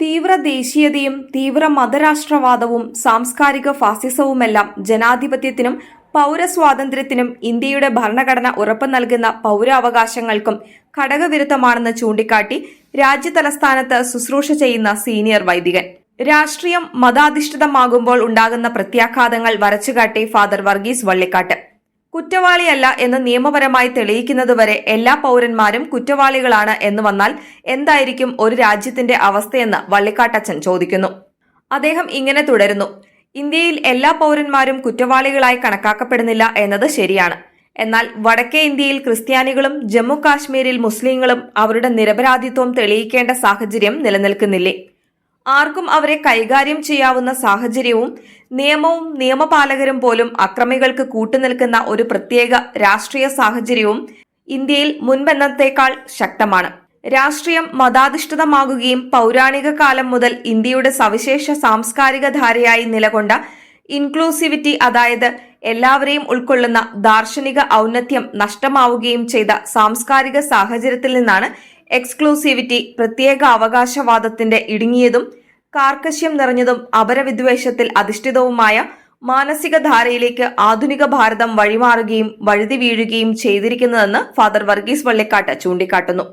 തീവ്ര ദേശീയതയും തീവ്ര മതരാഷ്ട്രവാദവും സാംസ്കാരിക ഫാസിസവുമെല്ലാം ജനാധിപത്യത്തിനും പൗരസ്വാതന്ത്ര്യത്തിനും ഇന്ത്യയുടെ ഭരണഘടന ഉറപ്പു നൽകുന്ന പൗരാവകാശങ്ങൾക്കും ഘടകവിരുദ്ധമാണെന്ന് ചൂണ്ടിക്കാട്ടി രാജ്യതലസ്ഥാനത്ത് ശുശ്രൂഷ ചെയ്യുന്ന സീനിയർ വൈദികൻ. രാഷ്ട്രീയം മതാധിഷ്ഠിതമാകുമ്പോൾ ഉണ്ടാകുന്ന പ്രത്യാഘാതങ്ങൾ വരച്ചുകാട്ടി ഫാദർ വർഗീസ് വള്ളിക്കാട്ട്. കുറ്റവാളിയല്ല എന്ന് നിയമപരമായി തെളിയിക്കുന്നതുവരെ എല്ലാ പൗരന്മാരും കുറ്റവാളികളാണ് എന്ന് വന്നാൽ എന്തായിരിക്കും ഒരു രാജ്യത്തിന്റെ അവസ്ഥയെന്ന് വള്ളിക്കാട്ടച്ചൻ ചോദിക്കുന്നു. അദ്ദേഹം ഇങ്ങനെ തുടരുന്നു. ഇന്ത്യയിൽ എല്ലാ പൗരന്മാരും കുറ്റവാളികളായി കണക്കാക്കപ്പെടുന്നില്ല എന്നത് ശരിയാണ്. എന്നാൽ വടക്കേ ഇന്ത്യയിൽ ക്രിസ്ത്യാനികളും ജമ്മു കാശ്മീരിൽ മുസ്ലിങ്ങളും അവരുടെ നിരപരാധിത്വം തെളിയിക്കേണ്ട സാഹചര്യം നിലനിൽക്കുന്നില്ലേ? ആർക്കും അവരെ കൈകാര്യം ചെയ്യാവുന്ന സാഹചര്യവും നിയമവും നിയമപാലകരും പോലും അക്രമികൾക്ക് കൂട്ടുനിൽക്കുന്ന ഒരു പ്രത്യേക രാഷ്ട്രീയ സാഹചര്യവും ഇന്ത്യയിൽ മുൻപെന്നത്തേക്കാൾ ശക്തമാണ്. രാഷ്ട്രീയം മതാധിഷ്ഠിതമാകുകയും പൗരാണിക കാലം മുതൽ ഇന്ത്യയുടെ സവിശേഷ സാംസ്കാരിക ധാരയായി നിലകൊണ്ട ഇൻക്ലൂസിവിറ്റി അതായത് എല്ലാവരെയും ഉൾക്കൊള്ളുന്ന ദാർശനിക ഔന്നത്യം നഷ്ടമാവുകയും ചെയ്ത സാംസ്കാരിക സാഹചര്യത്തിൽ നിന്നാണ് എക്സ്ക്ലൂസിവിറ്റി പ്രത്യേക അവകാശവാദത്തിന്റെ ഇടുങ്ങിയതും കാർക്കശ്യം നിറഞ്ഞതും അപരവിദ്വേഷത്തിൽ അധിഷ്ഠിതവുമായ മാനസിക ധാരയിലേക്ക് ആധുനിക ഭാരതം വഴിമാറുകയും വഴുതി വീഴുകയും ചെയ്തിരിക്കുന്നതെന്ന് ഫാദർ വർഗീസ് വള്ളിക്കാട്ട് ചൂണ്ടിക്കാട്ടുന്നു.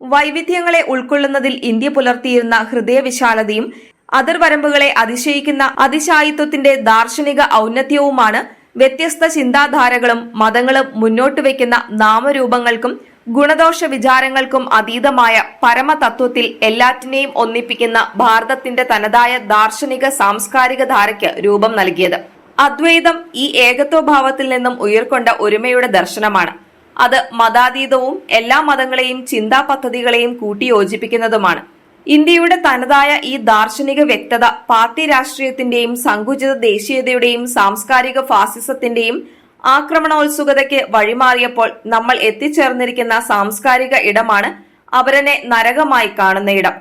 വൈവിധ്യങ്ങളെ ഉൾക്കൊള്ളുന്നതിൽ ഇന്ത്യ പുലർത്തിയിരുന്ന ഹൃദയവിശാലതയും അതിർവരമ്പുകളെ അതിശയിക്കുന്ന അതിശായിത്വത്തിന്റെ ദാർശനിക ഔന്നത്യവുമാണ് വ്യത്യസ്ത ചിന്താധാരകളും മതങ്ങളും മുന്നോട്ട് വയ്ക്കുന്ന നാമരൂപങ്ങൾക്കും ഗുണദോഷ വിചാരങ്ങൾക്കും അതീതമായ പരമതത്വത്തിൽ എല്ലാറ്റിനെയും ഒന്നിപ്പിക്കുന്ന ഭാരതത്തിന്റെ തനതായ ദാർശനിക സാംസ്കാരിക ധാരയ്ക്ക് രൂപം നൽകിയത്. അദ്വൈതം ഈ ഏകത്വഭാവത്തിൽ നിന്നും ഉയർക്കൊണ്ട ഒരുമയുടെ ദർശനമാണ്. അത് മതാതീതവും എല്ലാ മതങ്ങളെയും ചിന്താ പദ്ധതികളെയും കൂട്ടിയോജിപ്പിക്കുന്നതുമാണ് ഇന്ത്യയുടെ തനതായ ഈ ദാർശനിക വ്യക്തത പാർട്ടി രാഷ്ട്രീയത്തിന്റെയും സങ്കുചിത ദേശീയതയുടെയും സാംസ്കാരിക ഫാസിസത്തിന്റെയും ആക്രമണോത്സുകതയ്ക്ക് വഴിമാറിയപ്പോൾ നമ്മൾ എത്തിച്ചേർന്നിരിക്കുന്ന സാംസ്കാരിക ഇടമാണ് അവരനെ നരകമായി കാണുന്ന ഇടം.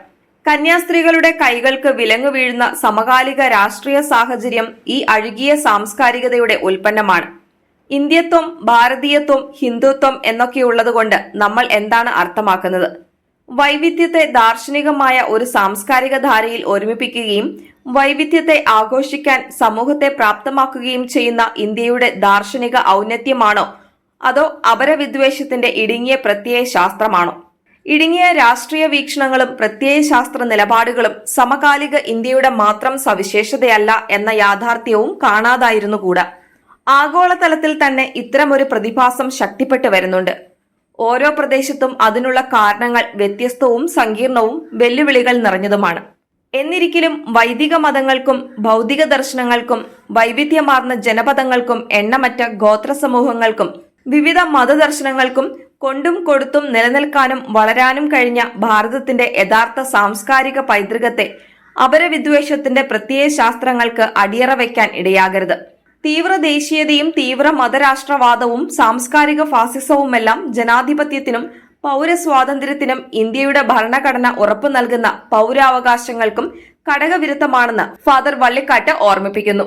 കന്യാസ്ത്രീകളുടെ കൈകൾക്ക് വിലങ്ങു വീഴുന്ന സമകാലിക രാഷ്ട്രീയ സാഹചര്യം ഈ അഴുകിയ സാംസ്കാരികതയുടെ ഉൽപ്പന്നമാണ്. ഇന്ത്യത്വം ഭാരതീയത്വം ഹിന്ദുത്വം എന്നൊക്കെയുള്ളതുകൊണ്ട് നമ്മൾ എന്താണ് അർത്ഥമാക്കുന്നത്? വൈവിധ്യത്തെ ദാർശനികമായ ഒരു സാംസ്കാരിക ധാരയിൽ ഒരുമിപ്പിക്കുകയും വൈവിധ്യത്തെ ആഘോഷിക്കാൻ സമൂഹത്തെ പ്രാപ്തമാക്കുകയും ചെയ്യുന്ന ഇന്ത്യയുടെ ദാർശനിക ഔന്നത്യമാണോ? അതോ അപരവിദ്വേഷത്തിന്റെ ഇടുങ്ങിയ പ്രത്യയ ശാസ്ത്രമാണോ? ഇടുങ്ങിയ രാഷ്ട്രീയ വീക്ഷണങ്ങളും പ്രത്യയ ശാസ്ത്ര നിലപാടുകളും സമകാലിക ഇന്ത്യയുടെ മാത്രം സവിശേഷതയല്ല എന്ന യാഥാർത്ഥ്യവും കാണാതായിരുന്നുകൂടാ. ആഗോളതലത്തിൽ തന്നെ ഇത്തരമൊരു പ്രതിഭാസം ശക്തിപ്പെട്ടു വരുന്നുണ്ട്. ഓരോ പ്രദേശത്തും അതിനുള്ള കാരണങ്ങൾ വ്യത്യസ്തവും സങ്കീർണവും വെല്ലുവിളികൾ നിറഞ്ഞതുമാണ്. എന്നിരിക്കലും വൈദിക മതങ്ങൾക്കും ഭൗതിക ദർശനങ്ങൾക്കും വൈവിധ്യമാർന്ന ജനപദങ്ങൾക്കും എണ്ണമറ്റ ഗോത്ര സമൂഹങ്ങൾക്കും വിവിധ മതദർശനങ്ങൾക്കും കൊണ്ടും കൊടുത്തും നിലനിൽക്കാനും വളരാനും കഴിഞ്ഞ ഭാരതത്തിന്റെ യഥാർത്ഥ സാംസ്കാരിക പൈതൃകത്തെ അപരവിദ്വേഷത്തിന്റെ പ്രത്യയ ശാസ്ത്രങ്ങൾക്ക് അടിയറ വയ്ക്കാൻ ഇടയാകരുത്. തീവ്ര ദേശീയതയും തീവ്ര മതരാഷ്ട്രവാദവും സാംസ്കാരിക ഫാസിസവുമെല്ലാം ജനാധിപത്യത്തിനും പൗരസ്വാതന്ത്ര്യത്തിനും ഇന്ത്യയുടെ ഭരണഘടന ഉറപ്പു നൽകുന്ന പൗരാവകാശങ്ങൾക്കും ഘടകവിരുദ്ധമാണെന്ന് ഫാദർ വള്ളിക്കാട്ട് ഓർമ്മിപ്പിക്കുന്നു.